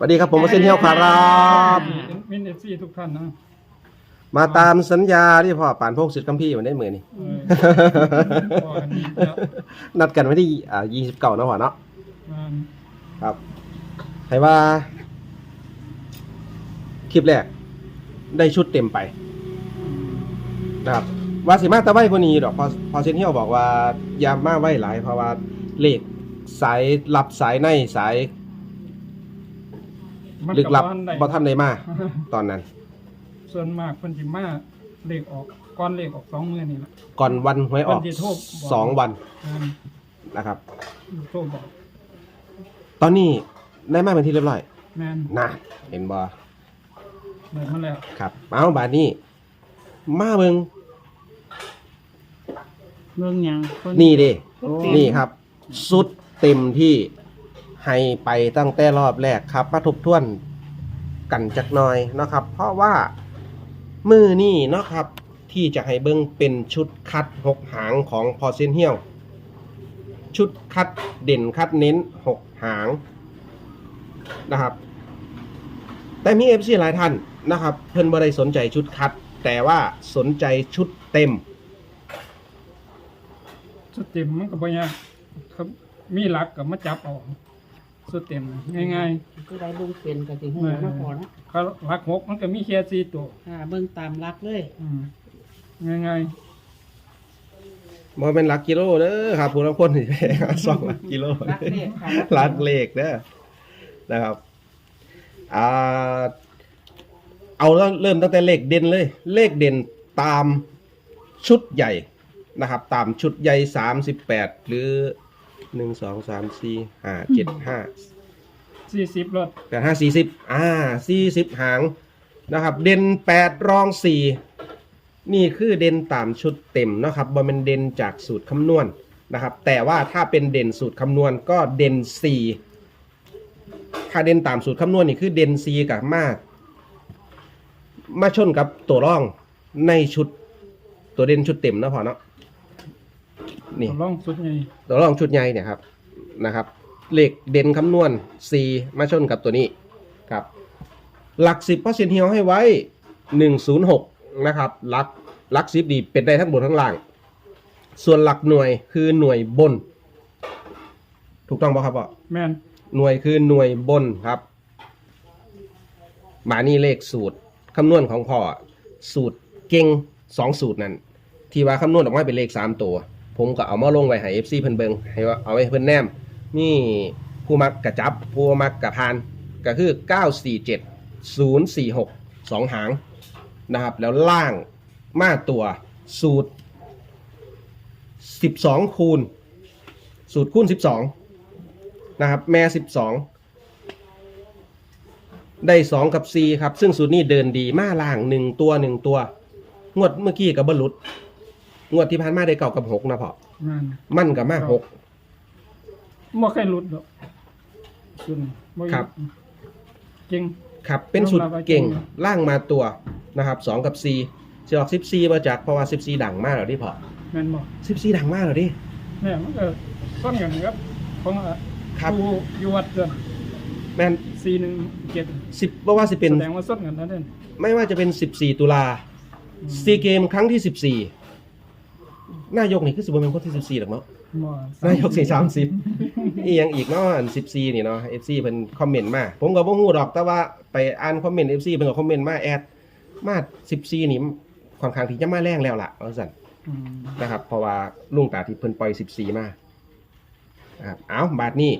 สวัสดีครับผมมาเส้นเที่ยวครับมินเอฟซีทุกท่านนะ มาตามสัญญาที่พ่อป่านพกสิทธิ์คัมพี่วันได้มือนี่เออพอกันแล้วนัดกันไว้ที่อ่ายี่สิบเก้านะพ่อเนาะมันครับให้ว่า คลิปแรก ได้ชุดเต็มไปนะครับว่าสิมาแตะไว้คนนี้ดอกพอพอเซนเที่ยวบอกว่าอยามาไว้หลายเพราะว่าเลขสายลับสายในสาย มันลึกลับบ้านใดบ่ทำได้มาตอนนั้น ส่วนมากเพิ่นสิมาเลขออกก้อนเลขออกสองมือนี่แหละก่อนวันหวยออกวันที่โทรบอก สองวันมันนะครับ โทรบอกตอนนี้ได้มาเป็นที่เรียบร้อยแม่นนะเห็นบ่เดินมาแล้ว ครับเอาบาดนี้ มาเบิงเบิ่งหยังคนนี่เด้โอ้นี่ครับสุดเต็มที่ ให้ไปตั้งแต่รอบแรกครับมาทบทวนกันจักหน่อยนะครับ เพราะว่ามือนี่นะครับที่จะให้เบิ้งเป็นชุดคัดหกหางของพอเซนเฮียวชุดคัดเด่นคัดเน้นหกหางนะครับ แต่มีเอฟซีหลายท่านนะครับ เพิ่นบ่ได้สนใจชุดคัด แต่ว่าสนใจชุดเต็มสุดเต็มมันก็บ่ยากครับมีหลักก็มาจับเอา สุดเต็มง่ายผู้ใดเบิ่งเป็นก็สิฮู้เนาะพอเนาะๆเขาหลักหกมันก็มีแค่สี่ตัวค่ะเบิ่งตามหลักเลยอืมง่ายบ่เป็นหลักกิโลเด้อครับผู้ละคนสิแพงสองหลักกิโลหลักเลขค่ะหลักเลขเด้อนะครับอ่าเอาเริ่มเริ่มตั้งแต่เลขเด่นเลย เลขเด่นตามชุดใหญ่นะครับ ตามชุดใหญ่สามสิบแปดหรือ หนึ่งสองสามสี่ห้าเจ็ดห้าๆสี่สิบรถแปดห้าสี่สิบอ่าสี่สิบหางนะครับ เด่นแปดรองสี่นี่คือเด่นตามชุดเต็มเนาะครับบ่เป็นเด่นจากสูตรคำนวณนะครับ แต่ว่าถ้าเป็นเด่นสูตรคำนวณก็เด่นสี่ถ้าเด่นตามสูตรคำนวณนี่คือเด่นสี่กับมามาชนกับตัวร่องในชุดตัวเด่นชุดเต็มเนาะพอเนาะ นี่ลองสุดใหญ่ตัวรองชุดใหญ่เนี่ยครับนะครับเลขเด่นคำนวณ4มาชนกับตัวนี้ครับ หลัก10เปอร์เซ็นต์เฮียวให้ไว้ 106 นะครับหลักหลัก10ดีเป็นได้ทั้งบนทั้งล่าง ส่วนหลักหน่วยคือหน่วยบน ถูกต้องป่ะครับพ่อแม่นหน่วยคือหน่วยบนครับมานี่เลขสูตรคำนวณของพ่อสูตรเก่งสองสูตรนั้น ที่ว่าคำนวณออกมาเป็นเลขสามตัว ผมก็เอามาลงไว้ให้ FC เพิ่นเบิงให้ว่าเอาไว้เพิ่นแนมนี่ผู้มักกระจับ ผู้มักกระพานก็คือ 947 046 2 หางนะครับ แล้วล่างมาตัวสูตร 12 คูณ สูตรคูณ 12 นะครับ แม่ 12ได้ 2 กับ 4 ครับ ซึ่งสูตรนี้เดินดีมาล่าง 1 ตัว 1 ตัว งวดเมื่อกี้กับบรรลุด งวดที่ผ่านมาได้เก่ากับ6นะพอแม่นมั่นกับมาหกบ่เคยหลุดดอกสุดบ่หยุดครับเก่งครับเป็นสุดยอมรับว่าเก่งเก่งล่างมาตัวนะครับสองกับสี่จะออกสิบสี่มาจากเพราะว่าสิบสี่ดังมากเหรอที่พอแม่นบ่สิบสี่ดังมากเหรอดิแม่มันก็ต้นกันครับของอะครับอยู่อยู่วัดเดือนแม่น417สิบว่าว่าสิเป็น แสดงว่าส้นกันนั่นเองไม่ว่าจะเป็นสิบสี่ตุลาซีเกมครั้งที่สิบสี่ นายกนี่คือสิบเป็นคนที่สิบสี่หรอกเนาะบ่นายกสี่สามสิบอีหยังอีกเนาะอันสิบสี่นี่เนาะเอฟซีเพิ่นคอมเมนต์มา ผมก็บ่ฮู้ดอกแต่ว่าไปอ่านคอมเมนต์เอฟซีเพิ่นก็คอมเมนต์มาแอดมาสิบสี่นี่ค่อนข้างที่จะมาแรงแล้วล่ะว่าซั่นอืมนะครับ เพราะว่าลุงตาที่เพิ่นปล่อย14มานะครับเอาบาทนี้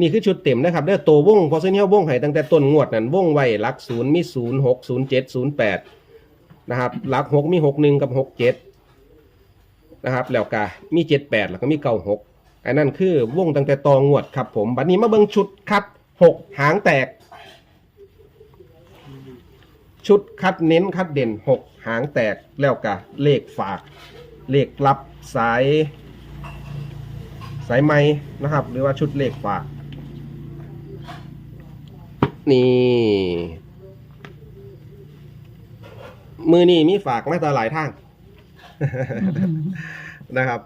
นี่คือชุดเต็มนะครับเด้อตัววงพอเส้นเหี่ยววงให้ตั้งแต่ต้นงวดนั่นวงไว้หลักศูนย์มีศูนย์หกศูนย์เจ็ดศูนย์แปดนะครับหลักหกมีหกหนึ่งกับหกเจ็ด นะครับแล้วก็มีเจ็ดแปดแล้วก็มีเก้าหกอันนั้นคือวงตั้งแต่ตองวดครับผมบัดนี้มาเบิ่งชุดคัดหกหางแตก ชุดคัดเน้นคัดเด่นหกหางแตกแล้วก็เลขฝาก เลขลับสาย สายไม้นะครับ หรือว่าชุดเลขฝาก นี่มือนี่มีฝากมาตาหลายทาง นะครับ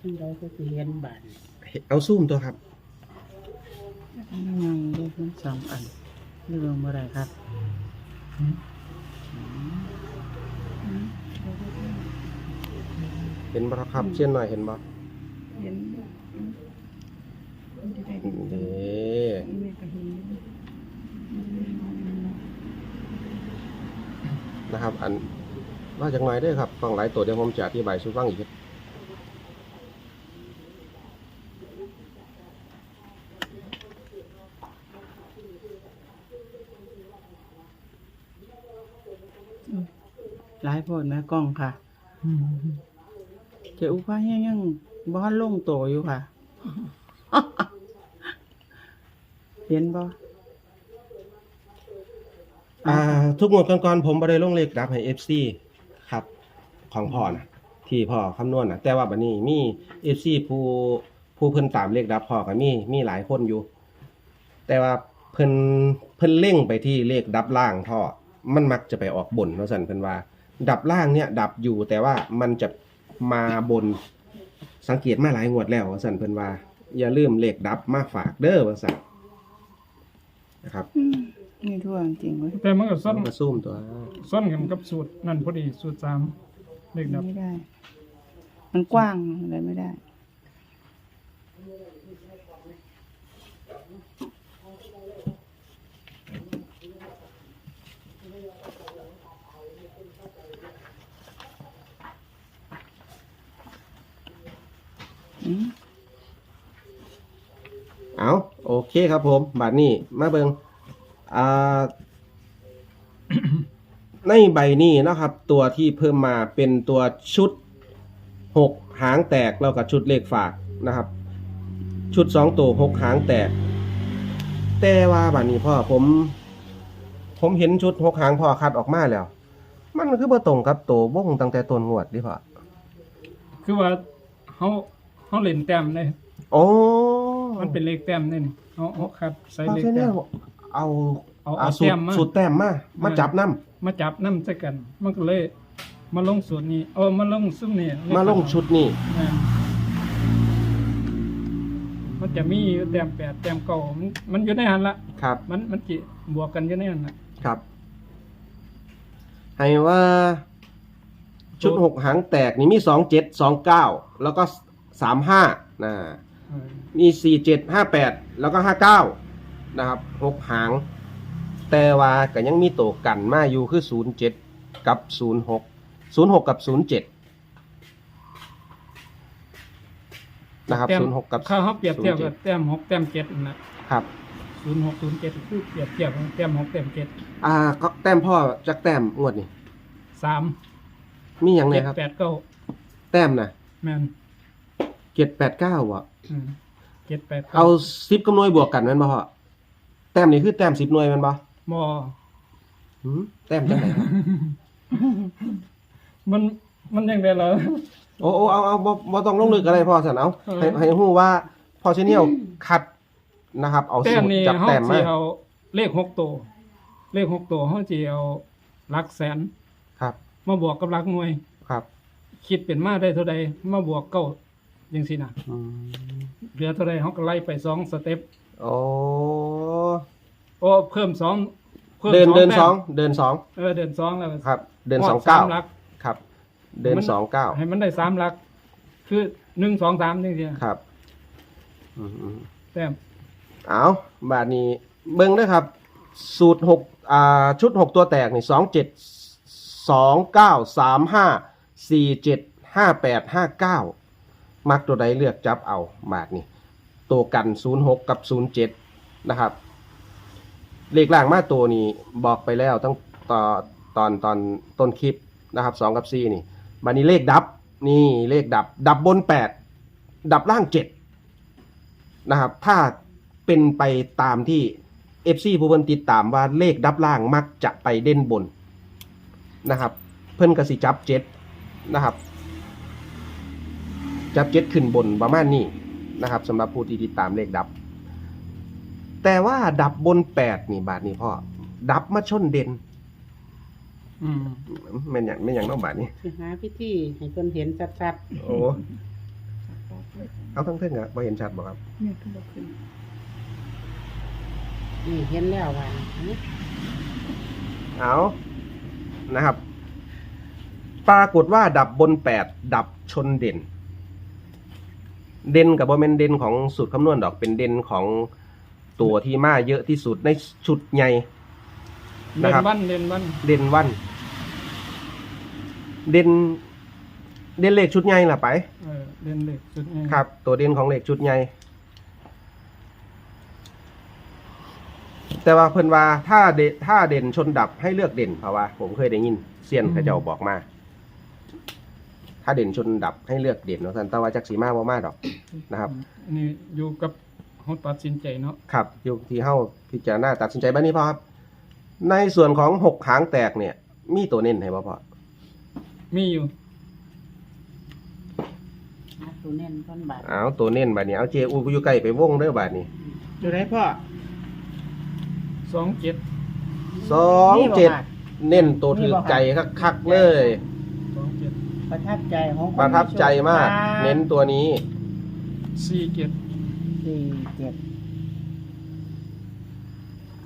จังไดก็สิเห็นบาดเอาซุ่มตัวครับยังเด้มันสองอันเรื่องบ่ได้ครับเห็นบ่ครับเช่นหน่อยเห็นบ่เห็นมันจะได้เด้แม่ก็เห็นนะครับ อัน ว่าจังหน่อยเด้อครับฟังหลายตัวเดี๋ยวผมจะอธิบายสู่ฟังอีกหลายโพดแม่กล้องค่ะเจ้าอุปาแห้งยังบ่ทันลงโตอยู่ค่ะ เห็นบ่อ่าทุกหมวดก่อนๆผมบ่ได้ลงเลขดับให้ FC ครับ ของพ่อนะที่พ่อคำนวณนะแต่ว่าบัดนี้มี FC ผู้ผู้เพิ่นตามเลขดับพ่อก็มีมีหลายคนอยู่ แต่ว่าเพิ่นเพิ่นเล่งไปที่เลขดับล่างท่อมันมักจะไปออกบนว่าซั่นเพิ่นว่า ดับล่างเนี่ย ดับอยู่แต่ว่ามันจะมาบนสังเกตมาหลายงวดแล้วว่าซั่นเพิ่นว่า อย่าลืมเลขดับมาฝากเด้อว่าซั่นนะครับนี่ทั่วจริงเว้ยแต่มันก็ส้นมันก็ซุ่มตัวส้นกันกับสูตรนั่นพอดีสูตรสาม เลขดับไม่ได้ มันกว้างอะไรไม่ได้ อืมเอาโอเคครับผม บัดนี้มาเบิงอ่า ในใบนี้นะครับ ตัวที่เพิ่มมาเป็นตัวชุดหกหางแตกแล้วกับชุดเลขฝากนะครับ ชุดสองตัวหกหางแตก แต่ว่าบัดนี้พ่อผม ผมเห็นชุดหกหางพ่อคัดออกมาแล้ว มันคือบ่ตรงกับตัววงตั้งแต่ต้นงวดดิพ่อคือว่าเขาเขาเล่นแต้มเลยโอ้มันเป็นเลขแต้มนี่นี่เขาเขาคัดใส่พ่อเลขเช่นแต้นี้มเอาเอาเอาเอาสูแต้ตรมมาสูตรแต้มมามามาจับน้ำ มาจับน้ำใส่กัน มันก็เลย มาลงสูตรนี้เออมาลงซุ่มนี่มาลงชุดนี่แม่นมันจะมีอยู่แต้มแปดแต้มเก้ามันมันอยู่ในหันละครับมันมันจิบวกกันอยู่ในหันละครับ ให้ว่าชุดหกหางแตกนี่มีสองเจ็ดสองเก้าแล้วก็สามห้านะเออมีสี่เจ็ดห้าแปดแล้วก็ห้าเก้านะครับหกหาง แต่ว่าก็ยังมีตัวกันมาอยู่คือศูนย์เจ็ดกับศูนย์หกศูนย์หกกับศูนย์เจ็ดนะครับแต้มศูนย์หกกับ ข้าเขาเปรียบเทียบกับ07แต้มหกแต้มเจ็ดนั่นนะ ครับ ศูนย์หกศูนย์เจ็ดคือเปรียบเทียบกับแต้มหกแต้มเจ็ดอ่าก็แต้มพ่อจักแต้มงวดนี่สามมีอย่างไรเจ็ดครับ แปดเก้าแต้มนะแม่นเจ็ดแปดเก้าอะ อืมเจ็ดแปดเอาสิบกับหน่วยบวกกันแมันบ่พ่อแต้มนี่คือแต้มสิบหน่วยแมันบ่ มอหืมแต้มจังไหนครับมันมันยังไงเหรอ โอ้โอ้เอาเอาบ่บ่ต้องลงลึกอะไรพ่อสันเอาเออ ให้ให้ฮู้ว่าพอเชเนียลคัดนะครับ เอาแต้สูมตรนี่จับเขาแต้มจะมาเอาเลขหกตัวเลขหกตัวเขาจะเอาหลักแสนครับ มาบวกกับหลักหน่วย ครับคิดเป็นมาได้เท่าใดมาบวกเก้ายังสินะอืมเหลือเท่าใดเขาก็ไล่ไปสองสเต็ปโอ้ โอ้เพิ่มสองพิ่มเดินเดินแต้มสองเดินสองเออเดินสองแล้วครับ เดินพสองเก้าสมหลัก ครับ เดินมัน สองเก้าให้มันได้สามหลัก คือหนึ่งสองสามนี่สิครับอืมอืมแต้มเอาบาทนี้เบิ้งด้วยครับ สูตรหกอ่าชุดหกตัวแตกนี่สองเจ็ดสองเก้าสามห้าสี่เจ็ดห้าแปดห้าเก้ามักตัวใดเลือกจับเอาบาทนี้ตัวกันศูนย์หกกับศูนย์เจ็ดนะครับ เลขล่างมาตัวนี้บอกไปแล้วตั้งตอนตอนตอนต้นคลิปนะครับสองกับสี่นี่บันนี้เลขดับนี่เลขดับ ดับบนแปดดับล่างเจ็ดนะครับ ถ้าเป็นไปตามที่ FC ผู้เพิ่นติดตามว่าเลขดับล่างมักจะไปเด่นบนนะครับ เพิ่นก็สิจับเจ็ดนะครับ จับเจ็ดขึ้นบนประมาณนี้นะครับสำหรับผู้ที่ติดตามเลขดับ แต่ว่าดับบนแปดนี่บาทนี้พ่อ ดับมาชนเด่นอืมแม่นอย่างแม่นอย่างเน้องบาทนี้สิหาพิธีให้เพิ่นเห็นชัดโอ้เอาทั้งเท่งอะบ่เห็นชัดบ่ครับ เนี่ยก็บอกขึ้นนี่เห็นแล้วว่าอื้อเอานะครับ ปรากฏว่าดับบนแปดดับชนเด่น เด่นกับบอมเมนเด่นของสูตรคำนวณดอกเป็นเด่นของ ตัวที่มาเยอะที่สุดในชุดใหญ่เด่นนะครับ วันเด่นวันเด่นวัน เด่น เด่นเลขชุดใหญ่ล่ะไป เออเด่นเล็กสุดเองครับ ตัวเด่นของเลขชุดใหญ่ แต่ว่าเพิ่นว่าถ้าเดถ้าเด่นชนดับให้เลือกเด่นเพราะว่า ผมเคยได้ยินเซียนเขาเจ้าบอกมา ถ้าเด่นชนดับให้เลือกเด่นเนาะท่านแต่ว่าจักสีมาบ่มาดอก นะครับนี่อยู่กับ เขาตัดสินใจเนาะครับอยู่ที่เฮาพิจารณาตัดสินใจบ้านี้พ่อครับ ในส่วนของหกหางแตกเนี่ย มีตัวเน้นให้บ่พ่อมีอยู่หาตัวเน้นก้อนบาทเอาตัวเน้นบัดนี้เอาเจอูอยู่ใกล้ไปวงเด้อบัดนี้อยู่ได้พ่อสองเจ็ดสองนี่บ่เจ็ดบาเน้นตัวถือใจคักๆเลย สองเจ็ดประทับใจของคนประทับใจมาก เน้นตัวนี้สี่เจ็ด สี่เจ็ด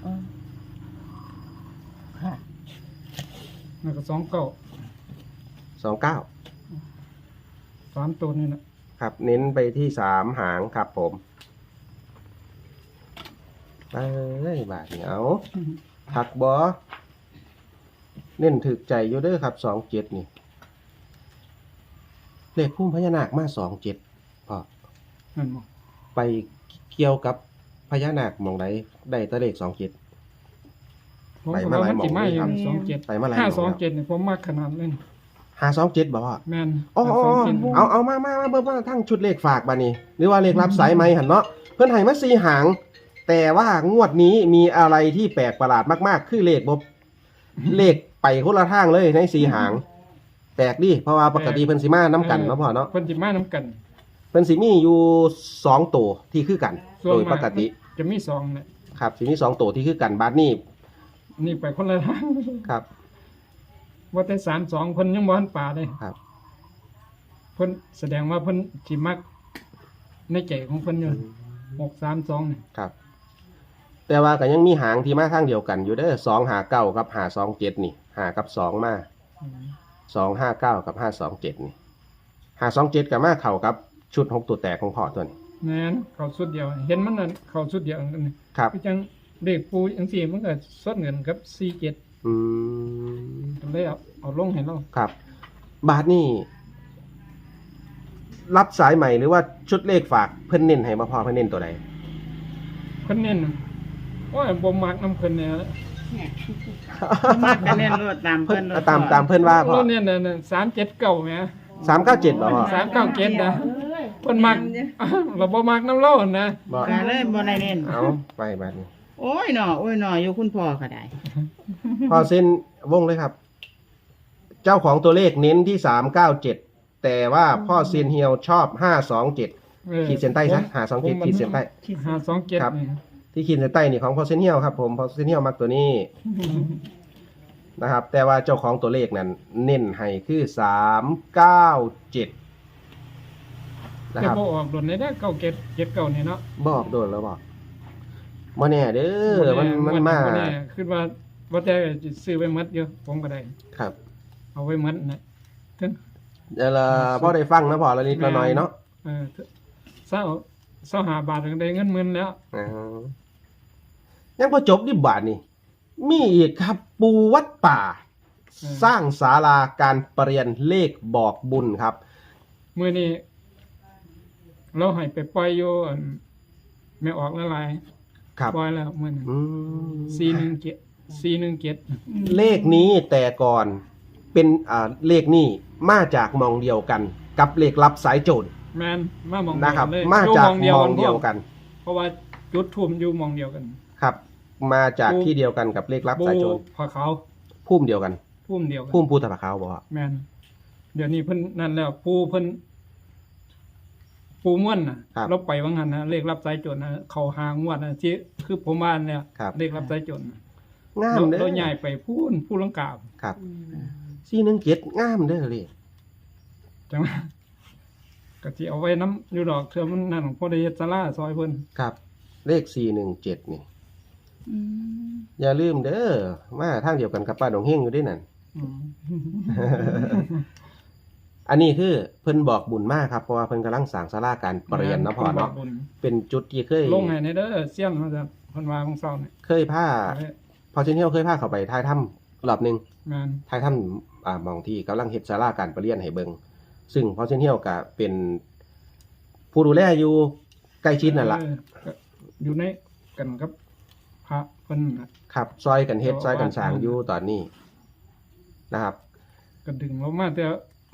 เออค่ะแล้วก็สองเก้าสองเก้าสามตัวนี่นะครับ เน้นไปที่สามหางครับผมเอ้ยบาทนี้เอาผักบอเน้นถึกใจอยู่เด้อครับสองเจ็ดนี่เลขพุ่มพญานาคมาสองเจ็ดพอนั่นบอก ไปเกี่ยวกับพญานาคหมองใดได้แตะเลขสองเจ็ด ผมไปก็มาว่าหลายมันหม่องสิมาอยู่ครับ สองเจ็ดไปมาหลายห้าหม่องสองแล้วเจ็ดนี่ผมมากขนาดเลยหาสองเจ็ดบอกว่าแมนอ๋อห้าอ๋อสองอ๋อเจ็ดเอาเอามามามาเบิ่งว่าทั้งชุดเลขฝากบานี่หรือว่าเลขรับสายไหมหันเนาะเพื่อนให้มาสี่หาง แต่ว่างวดนี้มีอะไรที่แปลกประหลาดมากๆ คือเลขบบเลขไปคนละทางเลยในสี่หาง แปลกดิเพราะว่าปกติเพิ่นสิมาน้ำกันเนาะพ่อเนาะเพิ่นสิมาน้ำกัน เพิ่นสิมีอยู่สองตัวที่คือกันส่วนโดยมาปกติจะมีสองเนี่ยครับสิมีสองตัวที่คือกันบาทนี่นี่ไปคนละทาง ครับ ว่าแต่สามสองเพิ่นยังบ่ทันป่าเลยครับ เพิ่นแสดงว่าเพิ่นสิมัก ในใจของเพิ่นอยู่หกสามสองนี่ครับ แต่ว่าก็ยังมีหางที่มาทางเดียวกันอยู่เด้อสองหาเก้ากับหาสองเจ็ดนี่หากับสองมาอืมสองห้าเก้ากับห้าสองเจ็ดนี่ห้าสองเจ็ดกับมาเข่ากับ ชุดหกตัวแตกของพ่อตัวนี้แม่นเข้าสุดเดียว เห็นมันนั่นเข้าสุดเดียวกันนี่ครับคือจังเด็กปูจังซี่มันก็สดเงินกับสี่เจ็ดอืมก็เลยเอาเอาลงให้เราครับ บาทนี่รับสายใหม่หรือว่าชุดเลขฝากเพิ่นเน้นให้มาพอเพิ่นเน้นตัวใดเพิ่นเน้นโอ้ยบ่มักน้ำเพิ่นเนี่ยเนี่ยมากกันเน้นรวดตามเพิ่เพิ่นนรเอาถตามตามเพิ่นว่าพ่อเราเนี่ยน่ะสามเจ็ดเก้าแหมสามเก้าเจ็ดหรอพ่อสามเก้าเจ็ดนะ เพิ่นมักเราบ่มักน้ำเล่านะบอกก็เลยบ่ได้เน้นเอาไปบาทนี้โอ้ยหนอโอ้ยหนออยู่คุณพ่อก็ได้พอเส้นวงเลยครับ เจ้าของตัวเลขเน้นที่สามเก้าเจ็ดแต่ว่าพ่อเซียนเฮียวชอบห้าสองเจ็ดออขีดเส้นใต้ซะผมหาสองเจ็ดผมขีดเส้นใต้หาสองเจ็ดครับนี่ที่ขีดเส้นใต้นี่ของพ่อเซียนเฮียวครับผมพ่อเซียนเฮียวมักตัวนี้นะครับ แต่ว่าเจ้าของตัวเลขนั้น เน้นให้คือสามเก้าเจ็ด นะแต่ครับพอออกโดนในได้เก้าเจ็ดเจ็ดเก้านี่เนาะบอกโดนแล้วบอกมาแน่เด้อมันมันมาบ่แน่คือว่าว่าแต่จะซื้อไว้หมัดอยู่ผมก็ได้ ครับ เอาไว้หมัดนะถึง เดี๋ยวเราพ่อได้ฟังนะพอละนิดละหน่อยเนาะเออเศร้าเศร้าหาบาทก็ได้เงินหมื่นแล้ว อ่ายังพอจบดิบาทนี่ มีอีกครับปูวัดป่าสร้างศาลาการประเรียนเลขบอกบุญครับ มื้อนี้ เราให้ไปปล่อยอยู่อั่นไม่ออกละลายครับปล่อยแล้วมื้อนี้อืมสี่หนึ่งเจ็ดสี่หนึ่งเจ็ดเลขนี้แต่ก่อนเป็นอ่าเลขนี้มาจากมองเดียวกัน กับเลขลับสายโจรแมนมามองนะครับเดียวเลยมาจากอยู่มองเดียวพร้กันเพราะว่าจุดทุ่มอยู่มองเดียวกันครับ มาจากปูที่เดียวกันกับเลขลับสายโจรพอเขาวพุ่มเดียวกัน พุ่มเดียวกันพุ่มปูตะปะขาวบอกว่าแมนเดี๋ยวนี้เพิ่นนั่นแล้วปูเพิ่น ปูม่วนน่ะครับเราไปว่างั้นนะเลขรับสายโจรนะเขาหางวดนะที่คือผมว่าเนี่ยครับ เลขรับสายโจรน่ะงามเราเด้อเราใหญ่ไปพูนผู้ลังกาบครับสี่หนึ่งเจ็ดงามเด้อเลยจังหวะก็สิเอาไว้น้ำอยู่ดอกเทื่อมันนั่นของพ่อได้เฮ็ดศาลาซอยเพิ่นครับ เลขสี่หนึ่งเจ็ดนี่ อืมอย่าลืมเด้อมาทางเดียวกันกับป้าดงเฮงอยู่ด้วยนั่น อืม อันนี้คือเพิ่นบอกบุญมากครับเพราะว่าเพิ่นกำลังสร้างศาลาการประเรียนเนาะพ่อเนาะบุญเป็นจุดที่เคยลงให้ในเด้อเสี่ยงเขาจะเพิ่นว่าของเศร้าเนี่ยเคยพาพอเช่นเที่ยวเคยพาเขาไปท้ายถ้ำรอบหนึงงานท้ายถ้ำอ่ามองที่กำลังเฮ็ดศาลาการประเรียนให้เบิงซึ่งพอเช่นเที่ยวก็เป็นผู้ดูแลอยู่ใกล้ชิดนั่นล่ะเออก็อยู่ในกันกับพระเพิ่นน่ะครับซอยกันเฮ็ดเจ้าซอยกันอาวาสสร้างอยู่ตอนนี้นะครับก็ดึงเรามาแต่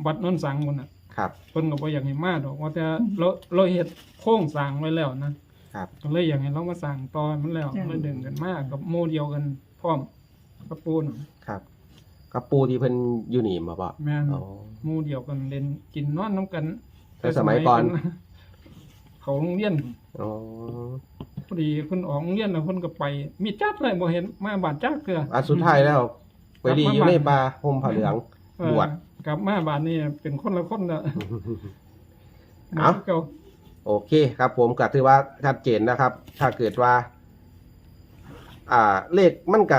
วัดโนนสังพุ่นน่ะครับ เพิ่นก็บ่อยากให้มาดอกว่าแต่เราเราเฮ็ดโครงสร้างไว้แล้วนะครับ ก็เลยอยากให้เรามาสร้างต่อให้มันแล้วเลยดึงกันมากับโมเดียวกันพร้อมกับปูนครับกับปูที่เพิ่นอยู่นี่มาบ่แม่นอ๋อ หมู่เดียวกันเล่นกินนอนน้ำกันแต่สมัยก่อนเพิ่เขาโรงเรียน อ๋อพอดีเพิ่นออกโรงเรียนแล้วเพิ่นก็ไป มีจัดเลยบ่เห็นมาบาดจักเกลืออันสุดท้ายแล้ว ไปดีอยู่ในป่าห่มผ้าเหลืองเออบวช กลับมาบาดนี้เป็นคนละคนละเอ้าหมืนเก่าโอเคครับผมก็ถือว่าชัดเจนนะครับ ถ้าเกิดว่า อ่า เลขมันก็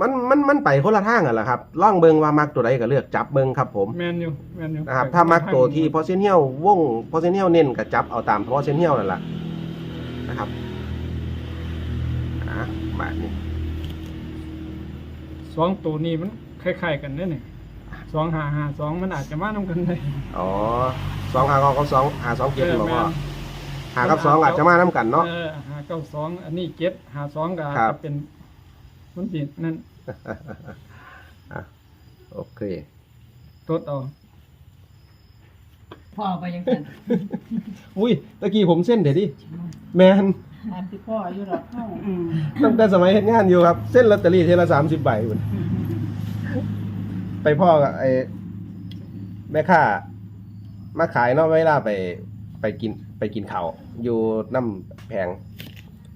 มันมันมันไปคนละทางอะแหละครับล่องเบิงว่ามักตัวใดก็เลือกจับเบิงครับ ผมแม่นอยู่แม่นอยู่นะครับ ถ้ามักตัวที่พอเซนเฮียววงพอเซนเฮียวเน้นก็จับเอาตามพอเซนเฮียวนั่นแหละนะครับอะบาทนี้ สองตัวนี้มันคล้ายๆกันเด้เนี่ย สองหาหาสองมันอาจจะมานํกันได้อ๋อสองหากับสองหาสองเจ็ดเออบอกแม่ว่านหากับสองอาจจะมาน้กันเนาะเออหาเก้าสองอันนี้เจ็ดหาสองก็อาจครัจะบเป็นมันสินั่นอะโอเคตดเอาพ่อไปยังสั่นอุ้ยตะกี้ผมเส้นเดี๋ยวดิแมนตามที่พ่ออายุหรอกเข้าอืมตั้งแต่สมัยเฮ็ดงานอยู่ครับ เส้นลอตเตอรี่เทละสามสิบใบพุ่น ไปพ่อกับไอ้แม่ค้ามาขายเนาะเวลาไปไปกินไปกินข้าวอยู่น้ำแพง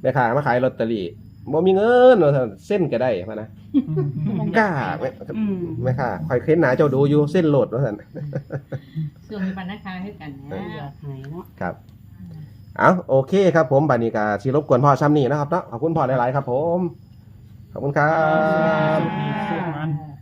แม่ค้ามาขายลอตเตอรี่บ่มีเงินว่าซั่นเส้นก็ได้พะนะกล้าแม่อืม แม่ค้าคอยเค้นหนาเจ้าดูอยู่เส้นโหลดว่าซั่นส่วนมีปัญหาคาให้กันนะอยากหายเนาะครับ เอาโอเคครับผมบานิกาชีรบกวนพ่อซ้ำนี่นะครับเนาะขอบคุณพ่อหลายๆครับ ผม ขอบคุณครับ สุข